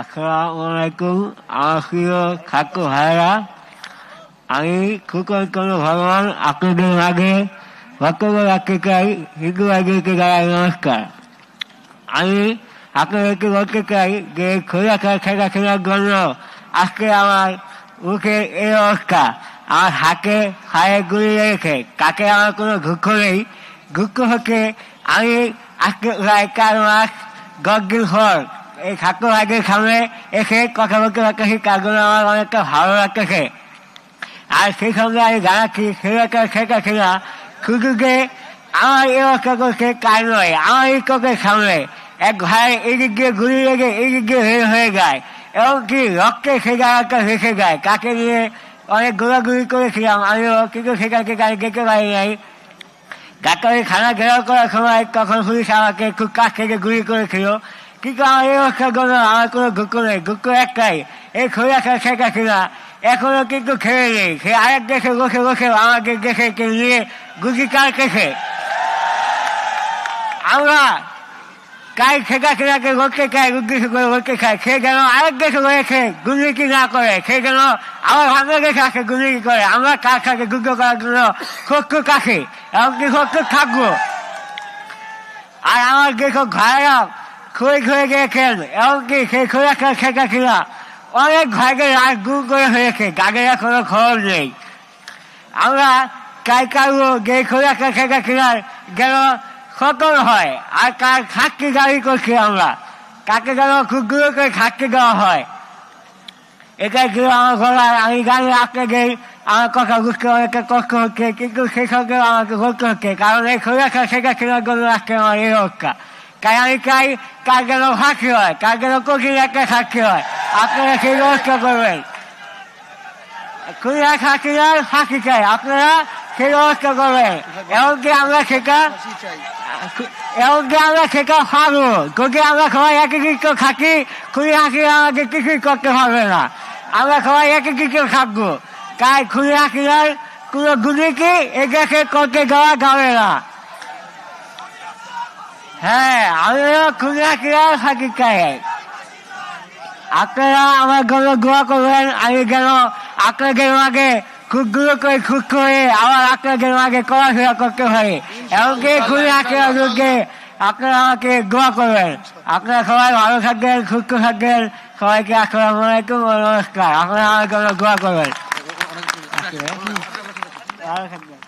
আসসালামু আলাইকুম আমার প্রিয় খাকু ভাইরা। আমি কোন ভগবান আপনাদের আগে বক্তব্য রাখতে চাই, হিন্দু আগে গায়ে নমস্কার। আমি আপনাদেরকে বলতে চাই যে খোলা খেলা খেলার জন্য আজকে আমার মুখে এই অবস্থা। আমার হাতে হায়ে গুলি রেখে কাকে আমার কোনো দুঃখ নেই। দুঃখ হচ্ছে আমি আজকে প্রায় চার মাস দশ দিন পর এই ঠাকুর আগের সামনে এসে কথা বলতে পারতেছি তার জন্য আমার অনেকটা ভালো লাগতেছে। আর সেই সঙ্গে আমি জানাচ্ছি সেটা সেটা সেটা শুধু যে আমার এই অবস্থা করছে কার নয়, আমার এই চোখের সামনে এক ভাই এদিক দিয়ে ঘুরে লেগে এদিক দিয়ে হয়ে হয়ে যায় এবং কি রক্তে সে জায়গাটা ভেসে যায়। কাকে নিয়ে অনেক ঘোরাঘুরি করেছিলাম, আমিও কিন্তু সেটাকে গাড়ি যেতে পারি নাই। ডাক্তারের খানা ঘেরাও করার সময় তখন পুলিশ আমাকে খুব কাছ থেকে গুলি করেছিল। কিন্তু এই অবস্থার জন্য আমার কোনো দুঃখ নেই দুঃখ একটাই। এই খোলা খেলা শেখা কিনা এখনও কিন্তু খেয়ে নেই। সে আরেক দেশে বসে বসে আমাদের দেশে নিয়ে গুলি কার কেছে আমরা কাই শেখা কিনাকে রোগকে খায় উদ্দেশ্য করে রোগকে খায়। সে যেন আরেক দেশে রয়েছে দুর্নীতি না করে? সে যেন আমার বাংলাদেশে আসে দুর্নীতি করে? আমরা কার সাথে যুদ্ধ করার জন্য সত্য কাছে এমনকি সত্য থাকব? আর আমার যেসব ভাইরা খুঁড়ে খুঁড়ে গিয়েছেন এমনকি সেই খুঁড়ে শেখা কিনা অনেক ভাইকে রাত দূর করে হয়েছে গাড়িরা কোনো খবর নেই। আমরা কাই কারও যে খোলা কিনার যেন সতর হয়। আর কার খাটকে গাড়ি করছি আমরা। কাকে যেন খুব দূরে করে খাটকে দেওয়া হয়। এটাই ছিল আমার ঘোড়া আমি রাখতে গেই আমার কথা বুঝতে অনেকটা কষ্ট হচ্ছে, কিন্তু সেই সঙ্গে আমাকে বলতে হচ্ছে, কারণ এই খোলা শেখা কেনার জন্য আমার এই অবস্থা। তাই আমি চাই কার যেন ফাঁকি হয় কার যেন কঠিন একটা সাক্ষী হয়। আপনারা সেই ব্যবস্থা করবেন? খুলনা সাক্ষীরা ফাঁকি চাই, আপনারা সেই ব্যবস্থা করবেন? এমনকি আমরা সেটা এমনকি আমরা সেটা পারব যদি আমরা সবাই একই কিছু থাকি খুলি হাসি আমাকে কিছুই করতে পারবে না। আমরা সবাই একই কিছু থাকব। তাই খুলি হাসিরার কোনো গুলিকে এটাকে করতে দেওয়া যাবে না। হ্যাঁ আমিও খুলি হাসিরার ফাঁকি চাই আপনারা আমার জন্য দোয়া করবেন, আমি যেন আপনাদের আগে খুব দূর করে খুব করে আবার আপনাদের আগে পড়াশোনা করতে পারি। এমনকি খুবই আঁকড়া যোগ্যে আপনারা আমাকে দোয়া করবেন। আপনারা সবাই ভালো থাকবেন, সুস্থ থাকবেন। সবাইকে আসসালামু আলাইকুম নমস্কার। আপনারা আমার জন্য দোয়া করবেন। ভালো থাকবেন